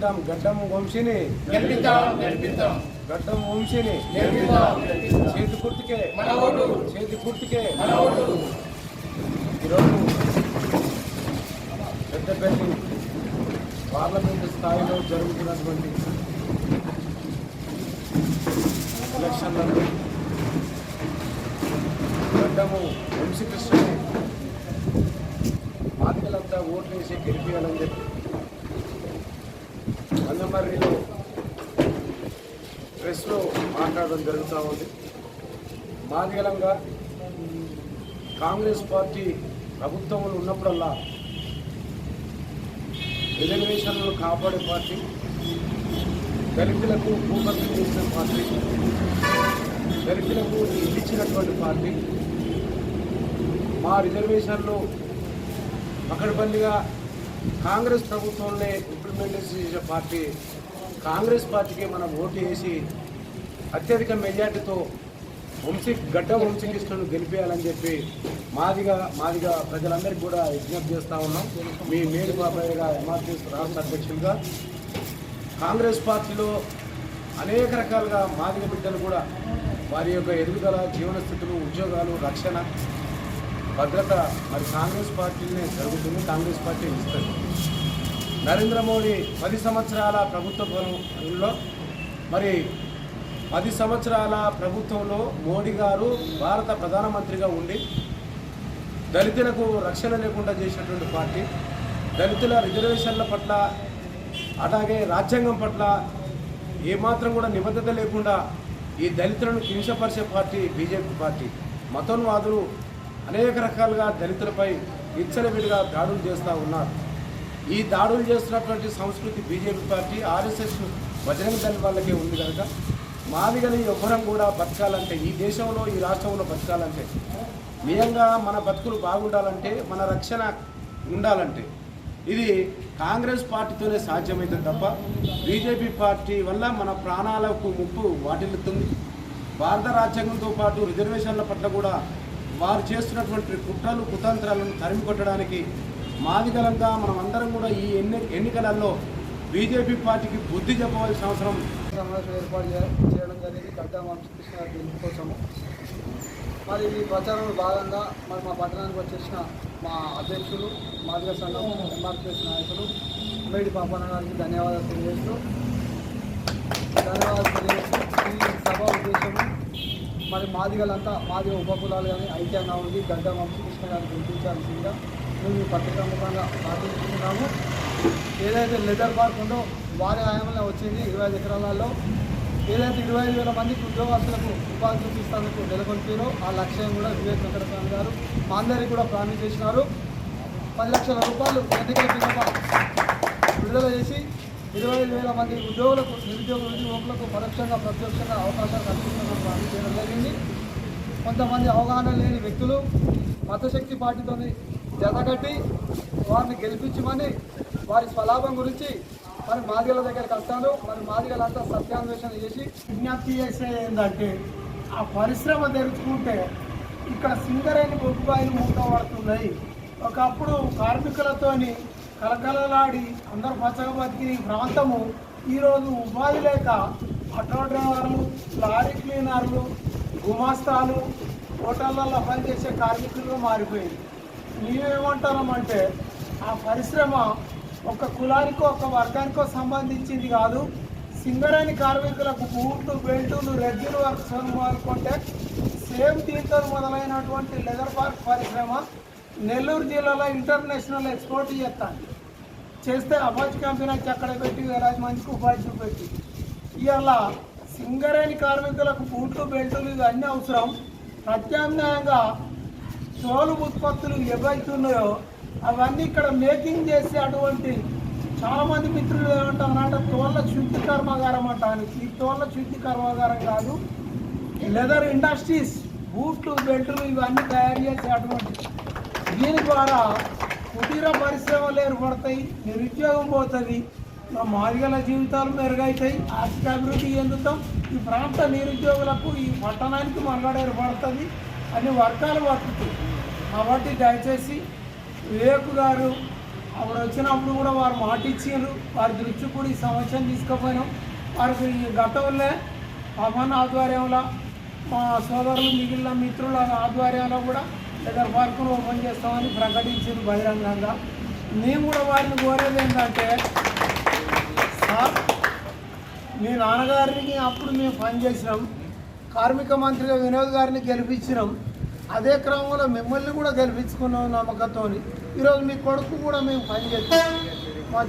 గెలిపిద్దాం గడ్డం వంశీని గెలిపిద్దాం గెలిపిద్దాం. గడ్డం వంశీని గెలిపిద్దాం. చేతి గుర్తుకే మన ఓటు. చేతి గుర్తుకే మన ఓటు. ఈరోజు పెద్దపల్లి పార్లమెంటు స్థాయిలో జరుగుతున్నటువంటి ఎలక్షన్లలో గడ్డము వంశీకృష్ణని మాదిగలంతా ఓట్లు వేసి గెలిపించాలని చెప్పి మందమర్రిలో ప్రెస్లో మాట్లాడడం జరుగుతూ ఉంది. మాదిగలంగా కాంగ్రెస్ పార్టీ ప్రభుత్వంలో ఉన్నప్పుడల్లా రిజర్వేషన్లను కాపాడే పార్టీ దళితులకు భూపత్రం చేసిన పార్టీ దళితులకు ఇచ్చినటువంటి పార్టీ. మా రిజర్వేషన్లు పకడ్బందీగా కాంగ్రెస్ ప్రభుత్వంలో ఇంప్లిమెంటేషన్ పార్టీ కాంగ్రెస్ పార్టీకి మనం ఓటు వేసి అత్యధిక మెజార్టీతో వంశీ గడ్డ వంశీకృష్ణను గెలిపేయాలని చెప్పి మాదిగా మాదిగా ప్రజలందరికీ కూడా విజ్ఞప్తి చేస్తూ ఉన్నాం. మీ మేలు బాబాయ్గా ఎంఆర్టీఎస్ రాష్ట్ర అధ్యక్షులుగా. కాంగ్రెస్ పార్టీలో అనేక రకాలుగా మాదిగ బిడ్డలు కూడా వారి యొక్క ఎదుగుదల జీవన స్థితులు ఉద్యోగాలు రక్షణ భద్రత మరి కాంగ్రెస్ పార్టీనే జరుగుతుంది. కాంగ్రెస్ పార్టీ ఇస్తుంది. నరేంద్ర మోడీ పది సంవత్సరాల ప్రభుత్వంలో మరి పది సంవత్సరాల ప్రభుత్వంలో మోడీ గారు భారత ప్రధానమంత్రిగా ఉండి దళితులకు రక్షణ లేకుండా చేసినటువంటి పార్టీ దళితుల రిజర్వేషన్ల పట్ల అలాగే రాజ్యాంగం పట్ల ఏమాత్రం కూడా నిబద్ధత లేకుండా ఈ దళితులను కించపరిచే పార్టీ బీజేపీ పార్టీ. మతోన్వాదులు అనేక రకాలుగా దళితులపై విచ్చలవిడిగా దాడులు చేస్తూ ఉన్నారు. ఈ దాడులు చేస్తున్నటువంటి సంస్కృతి బీజేపీ పార్టీ ఆర్ఎస్ఎస్ బజరంగ దళ వాళ్ళకే ఉంది కనుక మాదిగని ఎవ్వరం కూడా బతకాలంటే ఈ దేశంలో ఈ రాష్ట్రంలో బతకాలంటే నిజంగా మన బతుకులు బాగుండాలంటే మన రక్షణ ఉండాలంటే ఇది కాంగ్రెస్ పార్టీతోనే సాధ్యమవుతుంది తప్ప బీజేపీ పార్టీ వల్ల మన ప్రాణాలకు ముప్పు వాటిల్లుతుంది. భారత రాజ్యాంగంతో పాటు రిజర్వేషన్ల పట్ల కూడా వారు చేస్తున్నటువంటి కుట్రలు కుతంత్రాలను తరిమి కొట్టడానికి మాదిగలంగా మనం అందరం కూడా ఈ ఎన్ని ఎన్నికలలో బీజేపీ పార్టీకి బుద్ధి చెప్పవలసిన అవసరం. సమావేశం ఏర్పాటు చేయడం జరిగింది. గడ్డా వంశకృష్ణ గారి గెలుపు కోసము మరి ఈ ప్రచారంలో భాగంగా మరి మా పట్టణానికి వచ్చేసిన మా అధ్యక్షులు మాదిగ సంఘం ఎంఆర్పిఎస్ నాయకులు మేడి పాపన్న గారికి ధన్యవాదాలు తెలియజేస్తూ ధన్యవాదాలు తెలియజేస్తూ ఈ సభ ఉద్దేశము మరి మాదిగలంతా మాదిగ ఉపకులాలు కానీ ఐక్యంగా ఉంది గడ్డ వంశకృష్ణ గారిని గుర్తించాల్సిందిగా మేము ఈ పత్రికా ముఖంగా ప్రార్థిస్తున్నాము. ఏదైతే లెదర్ పార్క్ ఉందో వారి హయాంలో వచ్చింది ఇరవై ఐదు ఎకరాలలో. ఏదైతే ఇరవై ఐదు వేల మందికి ఉద్యోగస్తులకు ఉపాధి చూపిస్తానికి నెలకొల్పారో ఆ లక్ష్యం కూడా వివేక్ వెంకటస్వామి గారు మా అందరికీ కూడా ప్రామిస్ చేసినారు. పది లక్షల రూపాయలు ఎన్నికల కింద విడుదల చేసి ఇరవై వేల మంది ఉద్యోగులకు నిరుద్యోగ యువకులకు పరోక్షంగా ప్రత్యక్షంగా అవకాశాలు కల్పించడం చేయడం జరిగింది. కొంతమంది అవగాహన లేని వ్యక్తులు మతశక్తి పార్టీతో జతగట్టి వారిని గెలిపించమని వారి స్వలాభం గురించి మరి మాదిగల దగ్గరికి వస్తాను మరి మాదిగలంతా సత్యాన్వేషణ చేసి విజ్ఞప్తి చేసే ఏంటంటే ఆ పరిశ్రమ తెరుచుకుంటే ఇక్కడ సింగరేణి బొగ్గుబాయిలు మూతపడుతున్నాయి. ఒకప్పుడు కార్మికులతోని కలకలలాడి అందరూ పచ్చగా బతికిన ఈ ప్రాంతము ఈరోజు ఉపాధి లేక ఆటో డ్రైవర్లు లారీ క్లీనర్లు గుమాస్తాలు హోటళ్ళల్లో పనిచేసే కార్మికులుగా మారిపోయింది. మేమేమంటున్నామంటే ఆ పరిశ్రమ ఒక కులానికో ఒక వర్గానికో సంబంధించింది కాదు. సింగరేణి కార్మికులకు బూట్లు బెల్టులు రెగ్యులర్ వర్క్స్ అనుకుంటే సేమ్ దీంతో మొదలైనటువంటి లెదర్ పార్క్ పరిశ్రమ నెల్లూరు జిల్లాలో ఇంటర్నేషనల్ ఎక్స్పోర్ట్ చేస్తాను చేస్తే అపాచ్ కంపెనీ వచ్చి అక్కడ పెట్టి వేలాది మందికి ఉపాధి చూపెట్టి ఇవాళ సింగరేణి కార్మికులకు బూట్లు బెల్టులు ఇవన్నీ అవసరం. ప్రత్యామ్నాయంగా తోలు ఉత్పత్తులు ఏవైతున్నాయో అవన్నీ ఇక్కడ మేకింగ్ చేసే అటువంటి చాలామంది మిత్రులు ఏమంటారు తోళ్ళ శుద్ధి కర్మాగారం అంటానికి ఈ తోళ్ళ శుద్ధి కర్మాగారం కాదు లెదర్ ఇండస్ట్రీస్ బూట్లు బెల్టులు ఇవన్నీ తయారు చేసే అటువంటి దీని ద్వారా కుటీర పరిశ్రమలు ఏర్పడతాయి నిరుద్యోగం పోతుంది. మా మాదిగల జీవితాలు మెరుగవుతాయి ఆర్థిక అభివృద్ధి చెందుతాం. ఈ ప్రాంత నిరుద్యోగులకు ఈ పట్టణానికి మనుగడ ఏర్పడుతుంది. అన్ని వర్గాలు బతుకుతాయి కాబట్టి దయచేసి వివేక్ గారు అప్పుడు వచ్చినప్పుడు కూడా వారు మాట వారి దృష్టి కూడా ఈ సమస్యను తీసుకుపోయినాం. వారికి గతంలో పవన్ ఆధ్వర్యంలో మా సోదరులు మిగిలిన మిత్రుల ఆధ్వర్యంలో కూడా లేదా పార్కును ఓపెన్ చేస్తామని ప్రకటించింది బహిరంగంగా. మేము కూడా వారిని కోరేది ఏంటంటే సార్ మీ నాన్నగారిని అప్పుడు మేము పనిచేసినాం కార్మిక మంత్రిగా వినోద్ గారిని గెలిపించినాం. అదే క్రమంలో మిమ్మల్ని కూడా గెలిపించుకున్నాం నమ్మకంతో ఈరోజు మీ కొడుకు కూడా మేము పనిచేస్తాం మా